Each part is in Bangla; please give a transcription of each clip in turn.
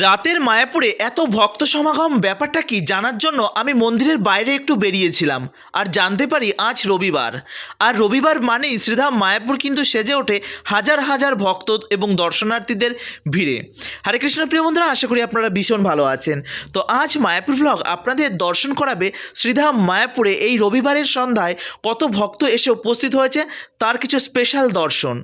রাতের মায়াপুরে এত ভক্ত সমাগম, ব্যাপারটা কি জানার জন্য আমি মন্দিরের বাইরে একটু বেরিয়েছিলাম। আর জানতে পারি আজ রবিবার। আর রবিবার মানেই শ্রীধাম মায়াপুর কিন্তু সেজে ওঠে হাজার হাজার ভক্ত এবং দর্শনার্থীদের ভিড়ে। হরে কৃষ্ণ প্রিয় বন্ধুরা, আশা করি আপনারা ভীষণ ভালো আছেন। তো আজ মায়াপুর ব্লগ আপনাদের দর্শন করাবে শ্রীধাম মায়াপুরে এই রবিবারের সন্ধ্যায় কত ভক্ত এসে উপস্থিত হয়েছে তার কিছু স্পেশাল দর্শন।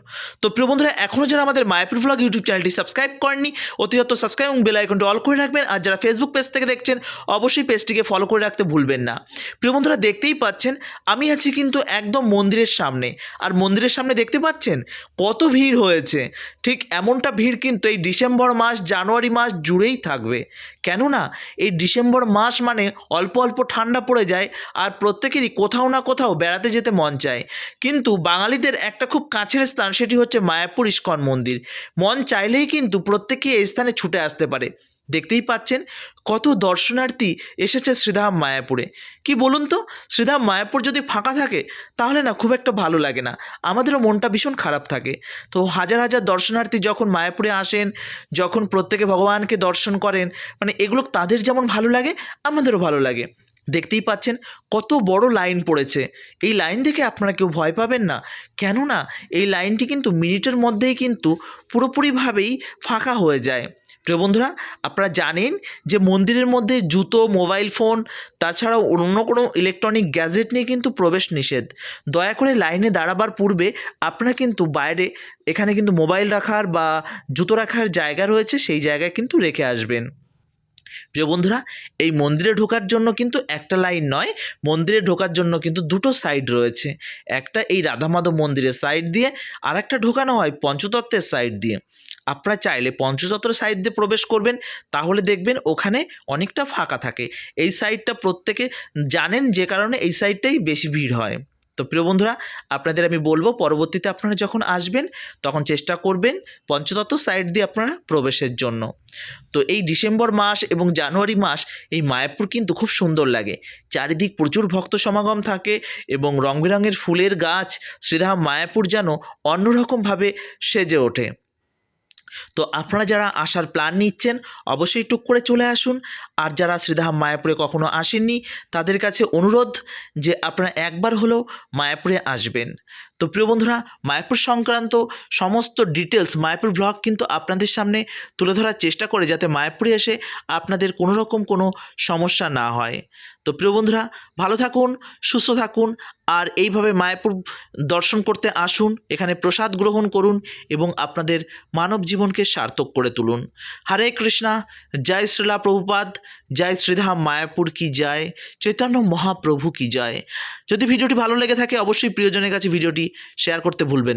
তো প্রিয় বন্ধুরা এখনও যারা আমাদের মায়াপুর ব্লগ ইউটিউব চ্যানেলটি সাবস্ক্রাইব করেননি অতিরিক্ত সাবস্ক্রাইব বেল আইকনটি অল করে রাখবেন। আর যারা ফেসবুক পেজ থেকে দেখছেন, অবশ্যই পেজটিকে ফলো করে রাখতে ভুলবেন না। প্রিয় বন্ধুরা, দেখতেই পাচ্ছেন, আমি আছি কিন্তু একদম মন্দিরের সামনে। আর মন্দিরের সামনে দেখতে পাচ্ছেন, কত ভিড় হয়েছে। ঠিক এমনটা ভিড় কিন্তু এই ডিসেম্বর মাস, জানুয়ারি মাস জুড়েই থাকবে। কেননা, এই ডিসেম্বর মাস মানে অল্প অল্প ঠান্ডা পড়ে যায় আর প্রত্যেকেরই কোথাও না কোথাও বেড়াতে যেতে মন চায়। কিন্তু বাঙালিদের একটা খুব কাছের স্থান, সেটি হচ্ছে মায়াপুর ইস্কন মন্দির। মন চাইলেই কিন্তু প্রত্যেকে এই স্থানে ছুটে আসতে পারে। দেখতেই পাচ্ছেন কত দর্শনার্থী এসেছে শ্রীধাম মায়াপুরে। কি বলুন তো? শ্রীধাম মায়াপুর যদি ফাঁকা থাকে, তাহলে না খুব একটা ভালো লাগে না। আমাদেরও মনটা ভীষণ খারাপ থাকে। তো হাজার হাজার দর্শনার্থী যখন মায়াপুরে আসেন, যখন প্রত্যেকে ভগবানকে দর্শন করেন মানে এগুলো তাদের যেমন ভালো লাগে, আমাদেরও ভালো লাগে। দেখতেই পাচ্ছেন কত বড় লাইন পড়েছে। এই লাইন দেখে আপনারা কেউ ভয় পাবেন না। কেননা এই লাইনটি কিন্তু মিনিটের মধ্যেই কিন্তু পুরোপুরিভাবেই ফাঁকা হয়ে যায়। প্রিয় বন্ধুরা, আপনারা জানেন যে মন্দিরের মধ্যে জুতো, মোবাইল ফোন, তাছাড়াও অন্য কোনো ইলেকট্রনিক গ্যাজেট নিয়ে কিন্তু প্রবেশ নিষেধ। দয়া করে লাইনে দাঁড়াবার পূর্বে আপনারা কিন্তু বাইরে, এখানে কিন্তু মোবাইল রাখার বা জুতো রাখার জায়গা রয়েছে, সেই জায়গায় কিন্তু রেখে আসবেন। প্রিয় বন্ধুরা, এই মন্দিরে ঢোকার জন্য কিন্তু একটা লাইন নয়, মন্দিরে ঢোকার জন্য কিন্তু দুটো সাইড রয়েছে। একটা এই রাধামাধব মন্দিরের সাইড দিয়ে আর একটা ঢোকানো হয় পঞ্চতত্ত্বের সাইড দিয়ে। আপনারা চাইলে পঞ্চতত্ত্ব সাইড দিয়ে প্রবেশ করবেন, তাহলে দেখবেন ওখানে অনেকটা ফাঁকা থাকে। এই সাইডটা প্রত্যেকে জানেন যে কারণে এই সাইডটাই বেশি ভিড় হয়। তো প্রিয় বন্ধুরা, আপনাদের আমি বলব, পরবর্তীতে আপনারা যখন আসবেন, তখন চেষ্টা করবেন পঞ্চতত্ত্ব সাইড দিয়ে আপনারা প্রবেশের জন্য। তো এই ডিসেম্বর মাস এবং জানুয়ারি মাস, এই মায়াপুর কিন্তু খুব সুন্দর লাগে। চারিদিক প্রচুর ভক্ত সমাগম থাকে এবং রং বেরঙের ফুলের গাছ, শ্রীধাম মায়াপুর যেন অন্যরকমভাবে সেজে ওঠে। তো আপনারা যারা আসার প্ল্যান নিচ্ছেন, অবশ্যই টুক করে চলে আসুন। আর যারা শ্রীধাম মায়াপুরে কখনো আসেননি, তাদের কাছে অনুরোধ যে আপনারা একবার হলেও মায়াপুরে আসবেন। তো প্রিয় বন্ধুরা, মায়াপুর সংক্রান্ত সমস্ত ডিটেলস মায়াপুর ব্লগ কিন্তু আপনাদের সামনে তুলে ধরার চেষ্টা করে যাতে মায়াপুরে এসে আপনাদের কোনো রকম কোনো সমস্যা না হয়। তো প্রিয় বন্ধুরা, ভালো থাকুন, সুস্থ থাকুন, আর এইভাবে মায়াপুর দর্শন করতে আসুন, এখানে প্রসাদ গ্রহণ করুন এবং আপনাদের মানব জীবনকে সার্থক করে তুলুন। হরে কৃষ্ণা, জয় শ্রীলা প্রভুপাদ জয় শ্রীধাম মায়াপুর কি জয়, চৈতন্য মহাপ্রভু কি জয়। যদি ভিডিওটি ভালো লেগে থাকে অবশ্যই প্রিয়জনের কাছে ভিডিওটি শেয়ার করতে ভুলবেন